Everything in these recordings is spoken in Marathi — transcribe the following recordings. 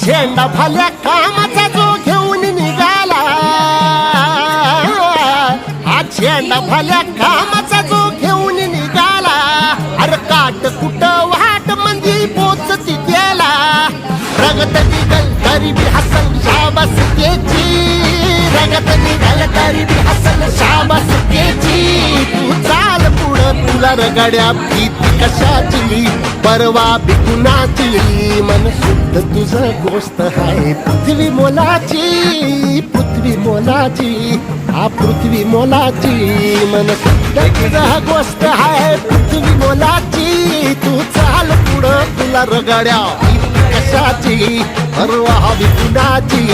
झेंडा फाल्या कामाचा जो घेऊन निघाला हा झेंडा फाल्या कामाचा जो घेऊन निघाला. अरे काट कुट वाट म्हणजे पोचती गेला रगत निघल तरी बी हसल शाबास तुला रगड्या भीती कशाची? परवा बिकुणाची मन शुद्ध तुझं गोष्ट आहे. पृथ्वी मोलाची पृथ्वी मोलाची हा पृथ्वी मोलाची. मन शुद्ध तुझं गोष्ट आहे. पृथ्वी मोलाची तू चाल पुढं. तुला रगड्या कशाची? परवा बिकुनाची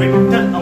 With the